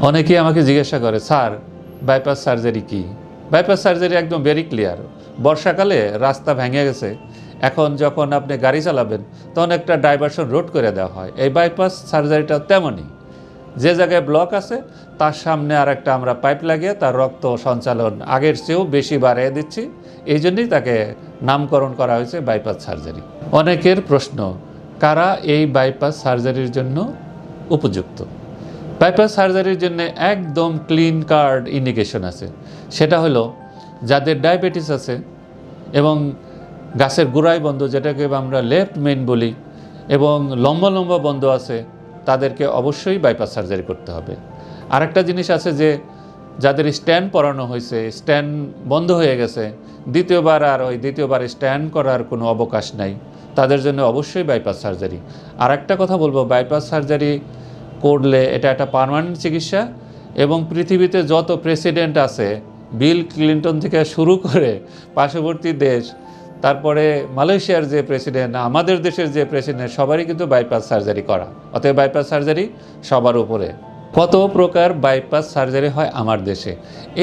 অনেকেই আমাকে জিজ্ঞাসা করে, স্যার বাইপাস সার্জারি কি? বাইপাস সার্জারি একদম ভেরি ক্লিয়ার বর্ষাকালে রাস্তা ভেঙে গেছে। এখন যখন আপনি গাড়ি চালাবেন, তখন একটা ডাইভারশন রোড করে দেওয়া হয়। এই বাইপাস সার্জারিটা তেমনই। যে জায়গায় ব্লক আছে, তার সামনে আর একটা আমরা পাইপ লাগিয়ে, তার রক্ত সঞ্চালন আগের চেয়েও বেশি বাড়িয়ে দিচ্ছি। এই জন্যই তাকে নামকরণ করা হয়েছে বাইপাস সার্জারি অনেকের প্রশ্ন, কারা এই বাইপাস সার্জারির জন্য উপযুক্ত? বাইপাস সার্জারির জন্য একদম ক্লিন কার্ড ইন্ডিকেশন আছে। সেটা হলো, যাদের ডায়াবেটিস আছে এবং গাছের গোড়ায় বন্ধ, যেটাকে আমরা লেফট মেইন বলি, এবং লম্বা লম্বা বন্ধ আছে, তাদেরকে অবশ্যই বাইপাস সার্জারি করতে হবে। আরেকটা জিনিস আছে যে, যাদের স্ট্যান্ড পরানো হয়েছে স্ট্যান্ড বন্ধ হয়ে গেছে, দ্বিতীয়বার আর ওই দ্বিতীয়বার স্ট্যান্ড করার কোনো অবকাশ নাই। তাদের জন্য অবশ্যই বাইপাস সার্জারি আর একটা কথা বলব বাইপাস সার্জারি করলে এটা একটা পার্মানেন্ট চিকিৎসা এবং পৃথিবীতে যত প্রেসিডেন্ট আছে বিল ক্লিন্টন থেকে শুরু করে পার্শ্ববর্তী দেশ, তারপরে মালয়েশিয়ার যে প্রেসিডেন্ট আমাদের দেশের যে প্রেসিডেন্ট সবারই কিন্তু বাইপাস সার্জারি করা। অতএব বাইপাস সার্জারি সবার উপরে। কত প্রকার বাইপাস সার্জারি হয় আমার দেশে?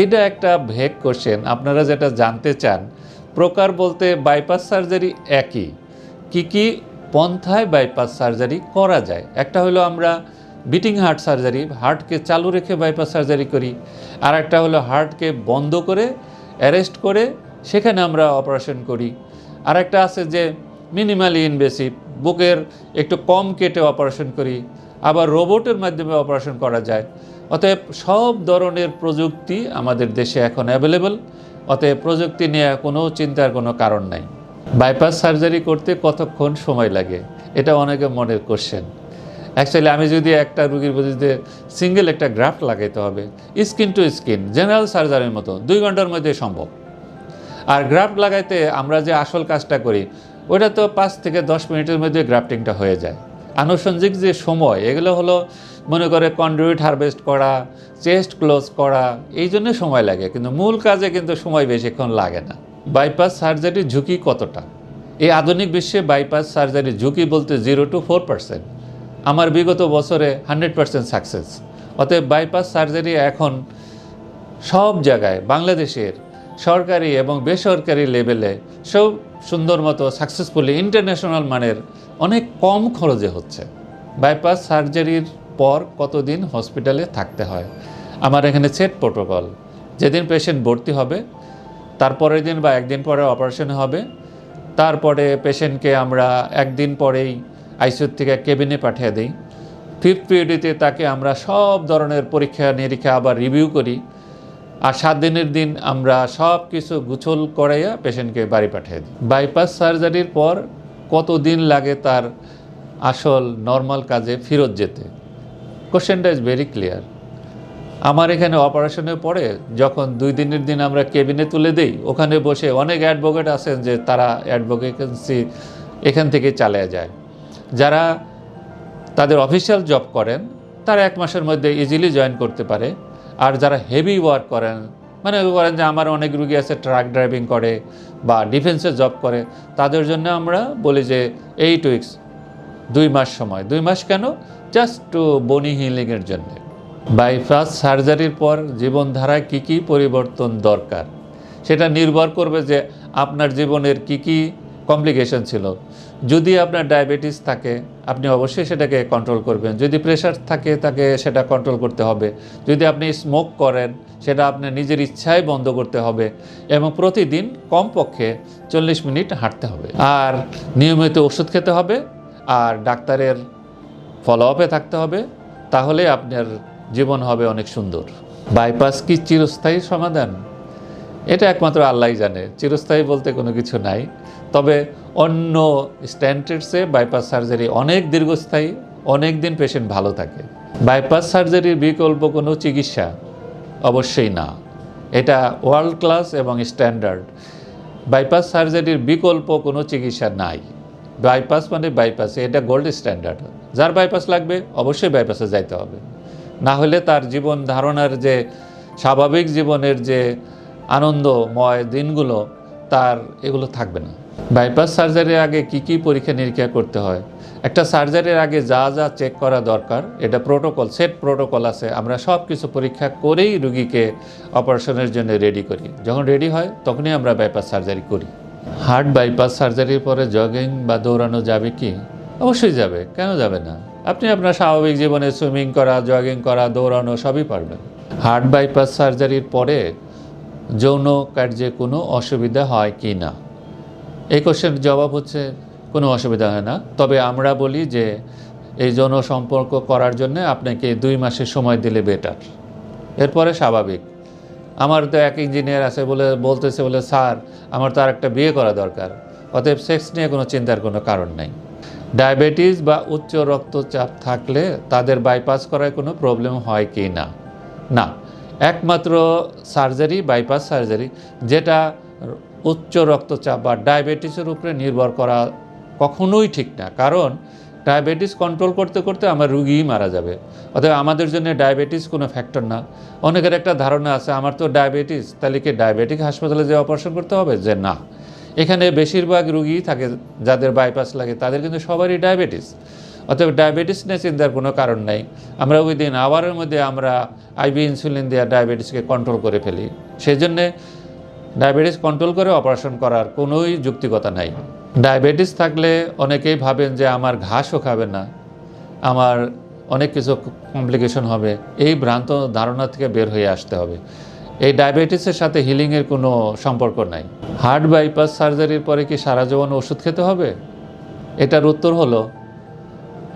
এটা একটা ভেগ কোশ্চেন আপনারা যেটা জানতে চান, প্রকার বলতে বাইপাস সার্জারি একই। কি কি পন্থায় বাইপাস সার্জারি করা যায়? একটা হলো আমরা বিটিং হার্ট সার্জারি হার্টকে চালু রেখে বাইপাস সার্জারি করি। আর একটা হলো হার্টকে বন্ধ করে অ্যারেস্ট করে, সেখানে আমরা অপারেশন করি। আর একটা আছে যে মিনিমালি ইনভেসিভ বুকের একটু কম কেটে অপারেশন করি, আবার রোবটের মাধ্যমে অপারেশন করা যায়। অতএব সব ধরনের প্রযুক্তি আমাদের দেশে এখন অ্যাভেলেবল অতএব প্রযুক্তি নিয়ে কোনো চিন্তার কোনো কারণ নাই। বাইপাস সার্জারি করতে কতক্ষণ সময় লাগে? এটা অনেকে মনের কোশ্চেন অ্যাকচুয়ালি আমি যদি একটা রুগীর বদিতে সিঙ্গেল একটা গ্রাফট লাগাইতে হবে স্কিন টু স্কিন জেনারেল সার্জারির মতো, দুই ঘণ্টার মধ্যে সম্ভব। আর গ্রাফট লাগাইতে আমরা যে আসল কাজটা করি, ওটা তো পাঁচ থেকে দশ মিনিটের মধ্যে গ্রাফটিংটা হয়ে যায়। আনুষঙ্গিক যে সময়, এগুলো হলো মনে করে কন্ডুইট হারভেস্ট করা চেস্ট ক্লোজ করা, এই জন্য সময় লাগে। কিন্তু মূল কাজে কিন্তু সময় বেশিক্ষণ লাগে না। বাইপাস সার্জারির ঝুঁকি কতটা? এই আধুনিক বিশ্বে বাইপাস সার্জারির ঝুঁকি বলতে জিরো টু ফোর পার্সেন্ট আমার বিগত বছরে হান্ড্রেড পার্সেন্ট সাকসেস। অতএব বাইপাস সার্জারি এখন সব জায়গায়, বাংলাদেশের সরকারি এবং বেসরকারি লেভেলে সব সুন্দর মতো সাকসেসফুলি ইন্টারন্যাশনাল মানের অনেক কম খরচে হচ্ছে। বাইপাস সার্জারির পর কতদিন হসপিটালে থাকতে হয়? আমার এখানে সেট প্রোটোকল। যেদিন পেশেন্ট ভর্তি হবে, তারপরের দিন বা একদিন পরে অপারেশন হবে, তারপরে পেশেন্টকে আমরা একদিন পরেই আইসিইউ থেকে কেবিনে পাঠিয়ে দিই। ফিফথ পিরিয়ডিতে তাকে আমরা সব ধরনের পরীক্ষা, নিরীক্ষা আবার রিভিউ করি। আর সাত দিনের দিন আমরা সব কিছু গুছল করাইয়া পেশেন্টকে বাড়ি পাঠিয়ে দিই। বাইপাস সার্জারির পর কত দিন লাগে তার আসল নর্মাল কাজে ফেরত যেতে? কোশ্চেনটা ইজ ভেরি ক্লিয়ার আমার এখানে অপারেশনের পরে যখন দুই দিনের দিন আমরা কেবিনে তুলে দেই, ওখানে বসে অনেক অ্যাডভোকেট আছেন যে তারা অ্যাডভোকেন্সি এখান থেকে চালিয়ে যায়। যারা তাদের অফিসিয়াল জব করেন, তারা এক মাসের মধ্যে ইজিলি জয়েন করতে পারে। আর যারা হেভি ওয়ার্ক করেন মানে করেন যে আমার অনেক রুগী আছে ট্রাক ড্রাইভিং করে বা ডিফেন্সে জব করে, তাদের জন্য আমরা বলি যে এইট উইকস দুই মাস সময়। দুই মাস কেন? জাস্ট টু বনি হিলিংয়ের জন্য। বাইপাস সার্জারির পর জীবনধারায় কী কী পরিবর্তন দরকার? সেটা নির্ভর করবে যে আপনার জীবনের কি কি কমপ্লিকেশন ছিল। যদি আপনার ডায়াবেটিস থাকে, আপনি অবশ্যই সেটাকে কন্ট্রোল করবেন। যদি প্রেশার থাকে, তাকে সেটা কন্ট্রোল করতে হবে। যদি আপনি স্মোক করেন, সেটা আপনার নিজের ইচ্ছায় বন্ধ করতে হবে এবং প্রতিদিন কমপক্ষে চল্লিশ মিনিট হাঁটতে হবে। আর নিয়মিত ওষুধ খেতে হবে, আর ডাক্তারের ফলো আপে থাকতে হবে, তাহলে আপনার জীবন হবে অনেক সুন্দর। বাইপাস কি চিরস্থায়ী সমাধান? এটা একমাত্র আল্লাহ জানে। চিরস্থায়ী বলতে কোনো কিছু নাই। তবে অন্য স্ট্যান্ডার্ডসে বাইপাস সার্জারি অনেক দীর্ঘস্থায়ী, অনেক দিন পেশেন্ট ভালো থাকে। বাইপাস সার্জারির বিকল্প কোনো চিকিৎসা অবশ্যই না। এটা ওয়ার্ল্ড ক্লাস এবং স্ট্যান্ডার্ড বাইপাস সার্জারির বিকল্প কোনো চিকিৎসা নাই। বাইপাস মানে বাইপাস, এটা গোল্ড স্ট্যান্ডার্ড যার বাইপাস লাগবে, অবশ্যই বাইপাসে যাইতে হবে। না হলে তার জীবন ধারণার যে, স্বাভাবিক জীবনের যে আনন্দময় দিনগুলো, তার এগুলো থাকবে না। বাইপাস সার্জারির আগে কি কি পরীক্ষা নিরীক্ষা করতে হয়? একটা সার্জারির আগে যা যা চেক করা দরকার, এটা প্রোটোকল সেট প্রোটোকল আছে, আমরা সব কিছু পরীক্ষা করেই রুগীকে অপারেশনের জন্য রেডি করি। যখন রেডি হয়, তখনই আমরা বাইপাস সার্জারি করি। হার্ট বাইপাস সার্জারির পরে জগিং বা দৌড়ানো যাবে কি? অবশ্যই যাবে, কেন যাবে না? আপনি আপনার স্বাভাবিক জীবনে সুইমিং করা জগিং করা, দৌড়ানো সবই পারবেন। হার্ট বাইপাস সার্জারির পরে যৌন কার্যে কোনো অসুবিধা হয় কি না? এই কোশ্চেনের জবাব হচ্ছে, কোনো অসুবিধা হয় না। তবে আমরা বলি যে, এই যৌন সম্পর্ক করার জন্য আপনাকে দুই মাসের সময় দিলে বেটার এরপরে স্বাভাবিক। আমার তো এক ইঞ্জিনিয়ার আছে বলে, বলতেছে বলে, স্যার, আমার তো আর একটা বিয়ে করা দরকার। অতএব সেক্স নিয়ে কোনো চিন্তার কোনো কারণ নাই। ডায়াবেটিস বা উচ্চ রক্তচাপ থাকলে তাদের বাইপাস করায় কোনো প্রবলেম হয় কি না? না। একমাত্র সার্জারি বাইপাস সার্জারি যেটা উচ্চ রক্তচাপ বা ডায়াবেটিসের উপরে নির্ভর করা কখনোই ঠিক না। কারণ ডায়াবেটিস কন্ট্রোল করতে করতে আমার রুগীই মারা যাবে। অতএব আমাদের জন্য ডায়াবেটিস কোনো ফ্যাক্টর না। অনেকের একটা ধারণা আছে, আমার তো ডায়াবেটিস, তাহলে কি ডায়াবেটিক হাসপাতালে যে অপারেশন করতে হবে? যে না। এখানে বেশিরভাগ রুগী থাকে, যাদের বাইপাস লাগে, তাদের কিন্তু সবারই ডায়াবেটিস। অতএব ডায়াবেটিস নিয়ে চিন্তার কোনো কারণ নাই। আমরা ওই দিন আওয়ারের মধ্যে আমরা আইভি ইনসুলিন দেওয়া ডায়াবেটিসকে কন্ট্রোল করে ফেলি। সেই জন্যে ডায়াবেটিস কন্ট্রোল করে অপারেশন করার কোনোই যুক্তিকতা নাই। ডায়াবেটিস থাকলে অনেকেই ভাবেন যে আমার ঘাসও খাবে না, আমার অনেক কিছু কমপ্লিকেশন হবে, এই ভ্রান্ত ধারণা থেকে বের হয়ে আসতে হবে। এই ডায়াবেটিসের সাথে হিলিংয়ের কোনো সম্পর্ক নাই। হার্ট বাইপাস সার্জারির পরে কি সারা জীবন ওষুধ খেতে হবে? এটার উত্তর হলো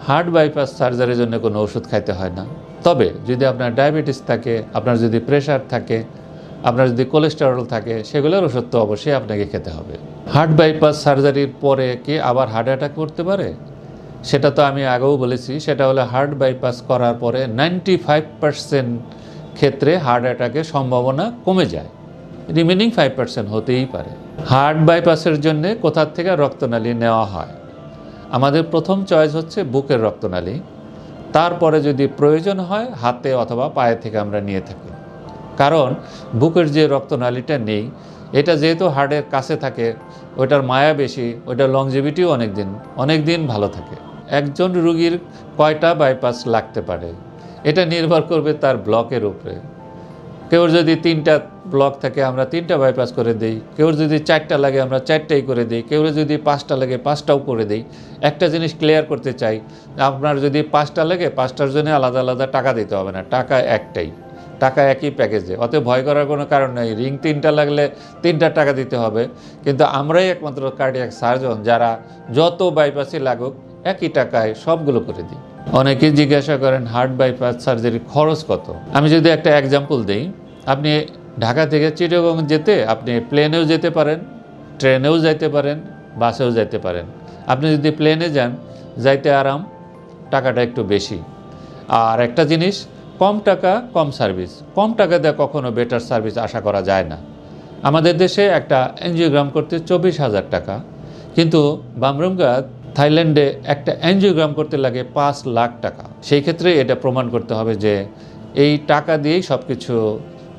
হার্ট বাইপাস সার্জারির জন্য কোনো ওষুধ খাইতে হয় না। তবে যদি আপনার ডায়াবেটিস থাকে, আপনার যদি প্রেশার থাকে আপনার যদি কোলেস্টেরল থাকে, সেগুলোর ওষুধ তো অবশ্যই আপনাকে খেতে হবে। হার্ট বাইপাস সার্জারির পরে কি আবার হার্ট অ্যাটাক করতে পারে? সেটা তো আমি আগেও বলেছি, সেটা হলো হার্ট বাইপাস করার পরে নাইনটি ফাইভ পার্সেন্ট ক্ষেত্রে হার্ট অ্যাটাকের সম্ভাবনা কমে যায়। রিমেনিং ফাইভ পার্সেন্ট হতেই পারে। হার্ট বাইপাসের জন্য কোথার থেকে রক্তনালী নেওয়া হয়? আমাদের প্রথম চয়েস হচ্ছে বুকের রক্তনালী। তারপরে যদি প্রয়োজন হয়, হাতে অথবা পায়ে থেকে আমরা নিয়ে থাকি। কারণ বুকের যে রক্তনালীটা নেই, এটা যেহেতু হার্টের কাছে থাকে ওইটার মায়া বেশি ওইটার লংজিভিটিও অনেক দিন অনেক দিন ভালো থাকে। একজন রুগীর কয়টা বাইপাস লাগতে পারে? এটা নির্ভর করবে তার ব্লকের উপরে। কেউ যদি তিনটা ব্লক থাকে, আমরা তিনটা বাইপাস করে দিই। কেউ যদি চারটা লাগে, আমরা চারটাই করে দিই। কেউ যদি পাঁচটা লাগে, পাঁচটাও করে দিই। একটা জিনিস ক্লিয়ার করতে চাই, আপনার যদি পাঁচটা লাগে, পাঁচটার জন্য আলাদা আলাদা টাকা দিতে হবে না, টাকা একটাই। টাকা একই প্যাকেজে। অতএব ভয় করার কোনো কারণ নেই। রিং তিনটা লাগলে তিনটা টাকা দিতে হবে। কিন্তু আমরাই একমাত্র কার্ডিয়াক সার্জন যারা যত বাইপাসই লাগুক, একই টাকায় সবগুলো করে দিই। অনেকেই জিজ্ঞাসা করেন হার্ট বাইপাস সার্জারির খরচ কত? আমি যদি একটা এক্সাম্পল দিই, আপনি ঢাকা থেকে চিটাগং যেতে, আপনি প্লেনেও যেতে পারেন ট্রেনেও যাইতে পারেন বাসেও যাইতে পারেন। আপনি যদি প্লেনে যান, যাইতে আরাম, টাকাটা একটু বেশি। আর একটা জিনিস কম টাকা, কম সার্ভিস। কম টাকা দিয়ে কখনো বেটার সার্ভিস আশা করা যায় না। আমাদের দেশে একটা এনজিওগ্রাম করতে চব্বিশ হাজার টাকা, কিন্তু বামরুঙ্গা থাইল্যান্ডে একটা এনজিওগ্রাম করতে লাগে পাঁচ লাখ টাকা। সেই ক্ষেত্রে এটা প্রমাণ করতে হবে যে এই টাকা দিয়েই সব কিছু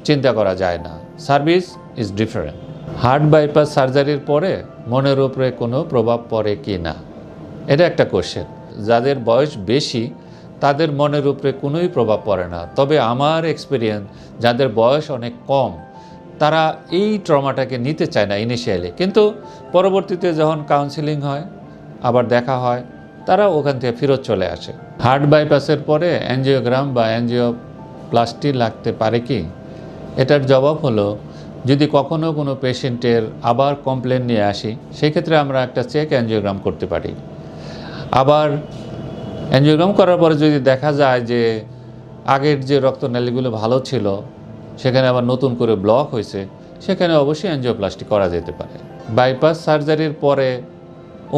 চিন্তা করা যায় না। Service is different heart bypass সার্জারির পরে মনের উপরে কোনো প্রভাব পড়ে কি না? এটা একটা কোশ্চেন যাদের বয়স বেশি তাদের মনের উপরে কোনোই প্রভাব পড়ে না। তবে আমার এক্সপিরিয়েন্স যাদের বয়স অনেক কম, তারা এই ট্রমাটাকে নিতে চায় না ইনিশিয়ালি কিন্তু পরবর্তীতে যখন কাউন্সিলিং হয়, আবার দেখা হয়, তারা ওখান থেকে ফেরত চলে আসে। হার্ট বাইপাসের পরে অ্যাঞ্জিওগ্রাম বা অ্যাঞ্জিওপ্লাস্টি লাগতে পারে কি? এটার জবাব হলো, যদি কখনো কোনো পেশেন্টের আবার কমপ্লেন নিয়ে আসি, সেক্ষেত্রে আমরা একটা চেক অ্যাঞ্জিওগ্রাম করতে পারি। আবার অ্যাঞ্জিওগ্রাম করার পরে যদি দেখা যায় যে আগের যে রক্তনালীগুলো ভালো ছিল, সেখানে আবার নতুন করে ব্লক হয়েছে, সেখানে অবশ্যই অ্যাঞ্জিওপ্লাস্টি করা যেতে পারে। বাইপাস সার্জারির পরে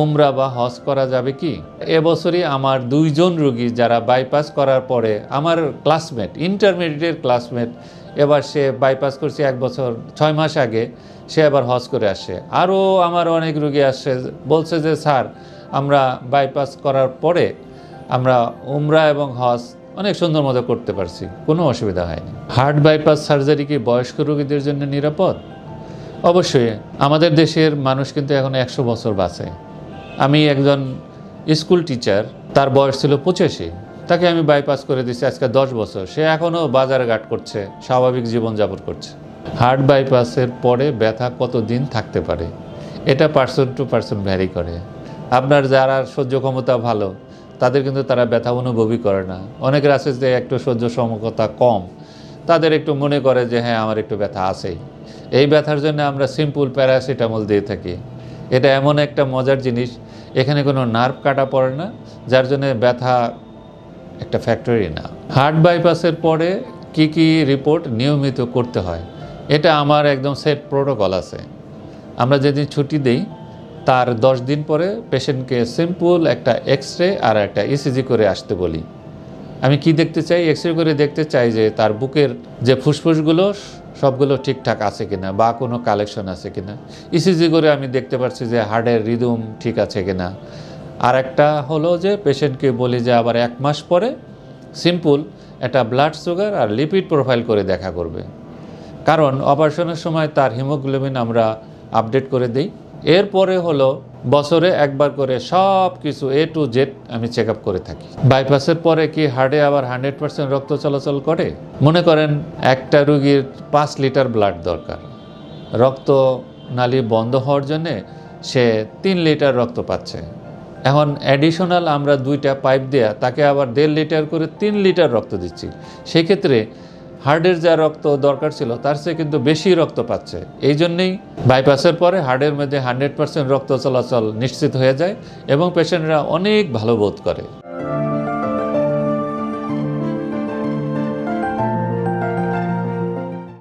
উমরা বা হজ করা যাবে কি? এবছরই আমার দুইজন রুগী যারা বাইপাস করার পরে আমার ক্লাসমেট ইন্টারমিডিয়েটের ক্লাসমেট, এবার সে বাইপাস করছে এক বছর, ছয় মাস আগে, সে আবার হজ করে আসে। আরও আমার অনেক রুগী আসছে বলছে যে, স্যার, আমরা বাইপাস করার পরে আমরা উমরা এবং হজ অনেক সুন্দর মতো করতে পারছি, কোনো অসুবিধা হয়নি। হার্ট বাইপাস সার্জারি কি বয়স্ক রোগীদের জন্য নিরাপদ? অবশ্যই, আমাদের দেশের মানুষ কিন্তু এখন একশো বছর বাঁচে। আমি একজন স্কুল টিচার, তার বয়স ছিল পঁচাশি, তাকে আমি বাইপাস করে দিচ্ছি আজকে দশ বছর। সে এখনও বাজারে ঘাট করছে, স্বাভাবিক জীবনযাপন করছে। হার্ট বাইপাসের পরে ব্যথা কত দিন থাকতে পারে? এটা পার্সন টু পার্সন ভ্যারি করে। আপনার যারা সহ্য ক্ষমতা ভালো তাদের কিন্তু তারা ব্যথা অনুভবই করে না। অনেকের আছে যে একটু সহ্য সমকতা কম। তাদের একটু মনে করে যে হ্যাঁ আমার একটু ব্যথা আছেই। এই ব্যথার জন্য আমরা সিম্পল প্যারাসিটামল দিয়ে থাকি। এটা এমন একটা মজার জিনিস। এখানে কোনো নার্ভ কাটা পড়ে না, যার জন্য ব্যথা একটা ফ্যাক্টরি না। হার্ট বাইপাসের পরে কি কি রিপোর্ট নিয়মিত করতে হয়? এটা আমার একদম সেট প্রোটোকল আছে। আমরা যেদিন ছুটি দেই তার দশ দিন পরে পেশেন্টকে সিম্পল একটা এক্স রে আর একটা ইসিজি করে আসতে বলি। আমি কি দেখতে চাই? এক্স রে করে দেখতে চাই যে তার বুকের যে ফুসফুসগুলো, সবগুলো ঠিকঠাক আছে কিনা বা কোনো কালেকশন আছে কিনা। ইসিজি করে আমি দেখতে পাচ্ছি যে হার্টের রিদম ঠিক আছে কিনা। আর একটা হলো যে পেশেন্টকে বলি যে আবার এক মাস পরে সিম্পল একটা ব্লাড সুগার আর লিপিড প্রোফাইল করে দেখা করবে। কারণ অপারেশনের সময় তার হিমোগ্লোবিন আমরা আপডেট করে দিই। এরপরে হলো বছরে একবার করে সব কিছু এ টু জেড আমি চেক আপ করে থাকি। বাইপাসের পরে কি হার্টে আবার হান্ড্রেড পার্সেন্ট রক্ত চলাচল করে? মনে করেন একটা রুগীর পাঁচ লিটার ব্লাড দরকার। রক্ত নালী বন্ধ হওয়ার জন্যে সে তিন লিটার রক্ত পাচ্ছে। এখন অ্যাডিশনাল আমরা দুইটা পাইপ দেয়া, তাকে আবার দেড় লিটার করে তিন লিটার রক্ত দিচ্ছি। সেক্ষেত্রে হার্টের যা রক্ত দরকার ছিল, তার চেয়ে কিন্তু বেশি রক্ত পাচ্ছে। এই জন্যেই বাইপাসের পরে হার্টের মধ্যে হান্ড্রেড পার্সেন্ট রক্ত চলাচল নিশ্চিত হয়ে যায় এবং পেশেন্টরা অনেক ভালো বোধ করে।